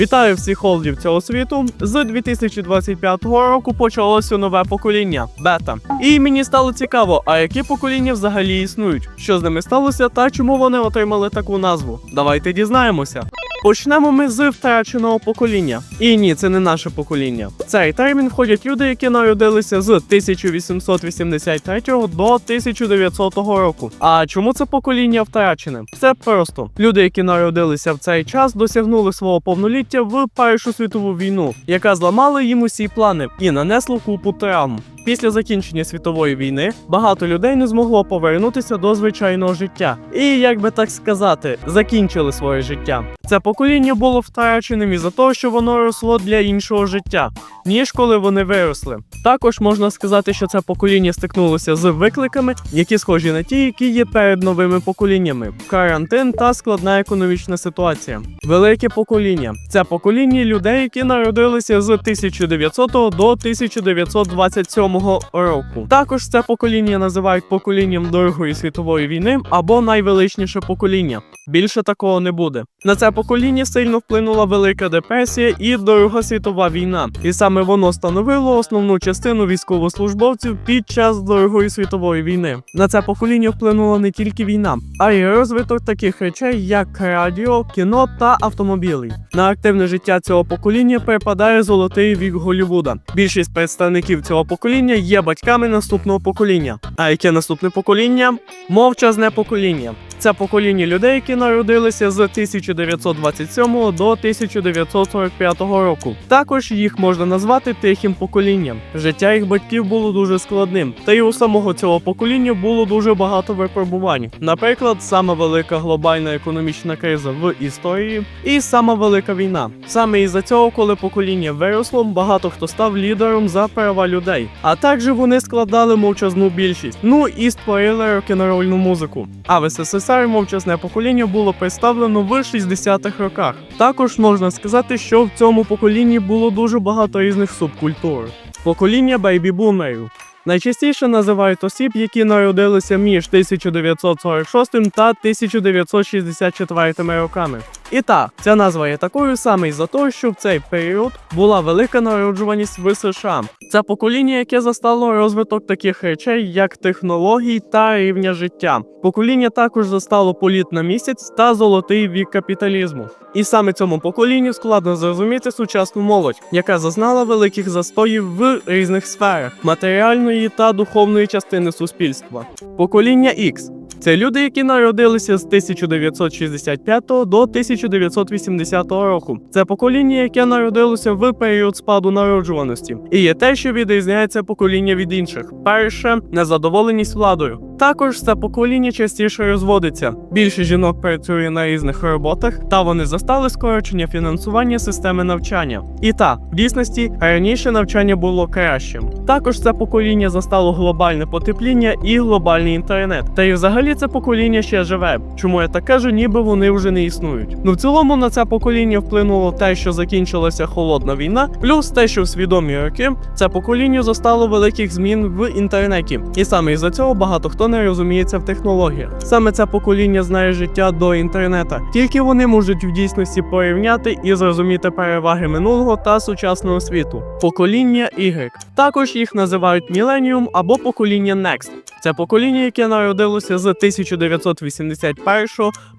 Вітаю всіх холдів цього світу. З 2025 року почалося нове покоління бета. І мені стало цікаво, а які покоління взагалі існують, що з ними сталося та чому вони отримали таку назву. Давайте дізнаємося. Почнемо ми з втраченого покоління. І ні, це не наше покоління. В цей термін входять люди, які народилися з 1883 до 1900 року. А чому це покоління втрачене? Все просто. Люди, які народилися в цей час, досягнули свого повноліття в Першу світову війну, яка зламала їм усі плани і нанесла купу травм. Після закінчення світової війни багато людей не змогло повернутися до звичайного життя. І, як би так сказати, закінчили своє життя. Це покоління було втраченим із-за того, що воно росло для іншого життя, ніж коли вони виросли. Також можна сказати, що це покоління стикнулося з викликами, які схожі на ті, які є перед новими поколіннями: карантин та складна економічна ситуація. Велике покоління це покоління людей, які народилися з 1900 до 1927 року. Також це покоління називають поколінням Другої світової війни або найвеличніше покоління. Більше такого не буде. На це покоління сильно вплинула Велика депресія і Друга світова війна, і саме воно становило основну частину військовослужбовців під час Другої світової війни. На це покоління вплинула не тільки війна, а й розвиток таких речей, як радіо, кіно та автомобілі. На активне життя цього покоління припадає золотий вік Голлівуда. Більшість представників цього покоління є батьками наступного покоління. А яке наступне покоління? Мовчазне покоління. Це покоління людей, які народилися з 1927 до 1945 року. Також їх можна назвати тихим поколінням. Життя їх батьків було дуже складним, та й у самого цього покоління було дуже багато випробувань. Наприклад, сама велика глобальна економічна криза в історії і сама велика війна. Саме із-за цього, коли покоління виросло, багато хто став лідером за права людей. А також вони складали мовчазну більшість. Ну і створили рок-н-рольну музику. А в СССР мовчазне покоління було представлено в 60-х роках. Також можна сказати, що в цьому поколінні було дуже багато різних субкультур. Покоління бейбі-бумерів. Найчастіше називають осіб, які народилися між 1946 та 1964 роками. І так, ця назва є такою саме із-за того, що в цей період була велика народжуваність в США. Це покоління, яке застало розвиток таких речей, як технологій та рівня життя. Покоління також застало політ на місяць та золотий вік капіталізму. І саме цьому поколінню складно зрозуміти сучасну молодь, яка зазнала великих застоїв в різних сферах матеріальної та духовної частини суспільства. Покоління X це люди, які народилися з 1965 до 1980 року. Це покоління, яке народилося в період спаду народжуваності, і є те, що відрізняється покоління від інших. Перше незадоволеність владою. Також це покоління частіше розводиться. Більше жінок працює на різних роботах, та вони застали скорочення фінансування системи навчання. І та в дійсності раніше навчання було кращим. Також це покоління застало глобальне потепління і глобальний інтернет. Та й взагалі це покоління ще живе. Чому я так кажу, ніби вони вже не існують. Ну в цілому на це покоління вплинуло те, що закінчилася холодна війна, плюс те, що в свідомі роки це покоління застало великих змін в інтернеті. І саме із-за цього багато хто не розуміється в технологіях. Саме це покоління знає життя до інтернета. Тільки вони можуть в дійсності порівняти і зрозуміти переваги минулого та сучасного світу. Покоління Y. Також їх називають Міленіум або покоління Next. Це покоління, яке народилося з 1981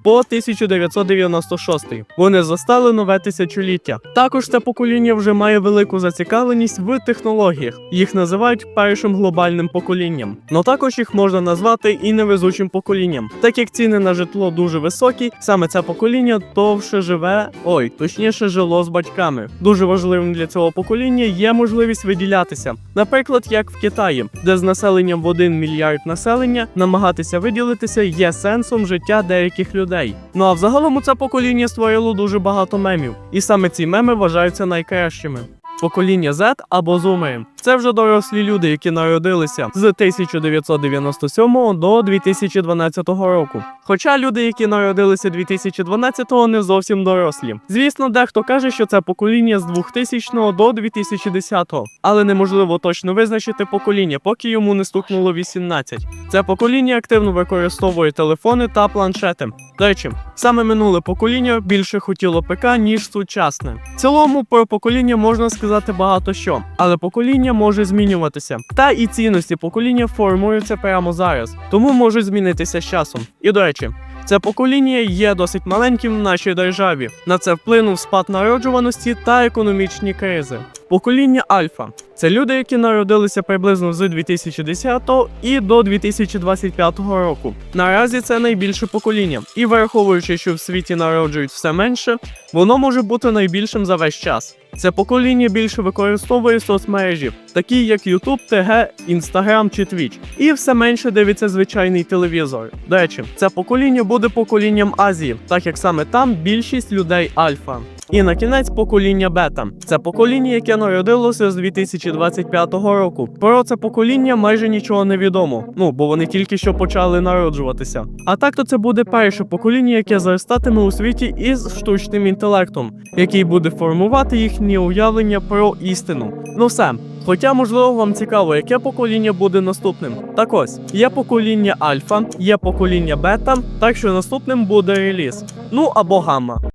по 1996. Вони застали нове тисячоліття. Також це покоління вже має велику зацікавленість в технологіях. Їх називають першим глобальним поколінням. Но також їх можна назвати і невезучим поколінням. Так як ціни на житло дуже високі, саме це покоління довше живе, ой, точніше жило з батьками. Дуже важливим для цього покоління є можливість виділятися. Наприклад, як в Китаї, де з населенням в 1 мільярд населення намагатися виділитися є сенсом життя деяких людей. Ну а взагалом це покоління створило дуже багато мемів, і саме ці меми вважаються найкращими. Покоління Z або зумери. Це вже дорослі люди, які народилися з 1997 до 2012 року. Хоча люди, які народилися 2012-го, не зовсім дорослі. Звісно, дехто каже, що це покоління з 2000 до 2010, але неможливо точно визначити покоління, поки йому не стукнуло 18. Це покоління активно використовує телефони та планшети. До речі, саме минуле покоління більше хотіло ПК, ніж сучасне. В цілому про покоління можна сказати багато що, але покоління може змінюватися. Та і цінності покоління формуються прямо зараз, тому можуть змінитися з часом. І до речі, це покоління є досить маленьким в нашій державі. На це вплинув спад народжуваності та економічні кризи. Покоління Альфа це люди, які народилися приблизно з 2010 і до 2025 року. Наразі це найбільше покоління, і враховуючи, що в світі народжують все менше, воно може бути найбільшим за весь час. Це покоління більше використовує соцмережі, такі як YouTube, TG, Instagram чи Twitch, і все менше дивиться звичайний телевізор. До речі, це покоління буде поколінням Азії, так як саме там більшість людей альфа. І на кінець покоління бета. Це покоління, яке народилося з 2025 року. Про це покоління майже нічого не відомо. Ну бо вони тільки що почали народжуватися. А так то це буде перше покоління, яке зростатиме у світі із штучним інтелектом, який буде формувати їхні уявлення про істину. Ну все. Хоча, можливо, вам цікаво, яке покоління буде наступним. Так ось, є покоління альфа, є покоління бета, так що наступним буде реліз. Ну або гамма.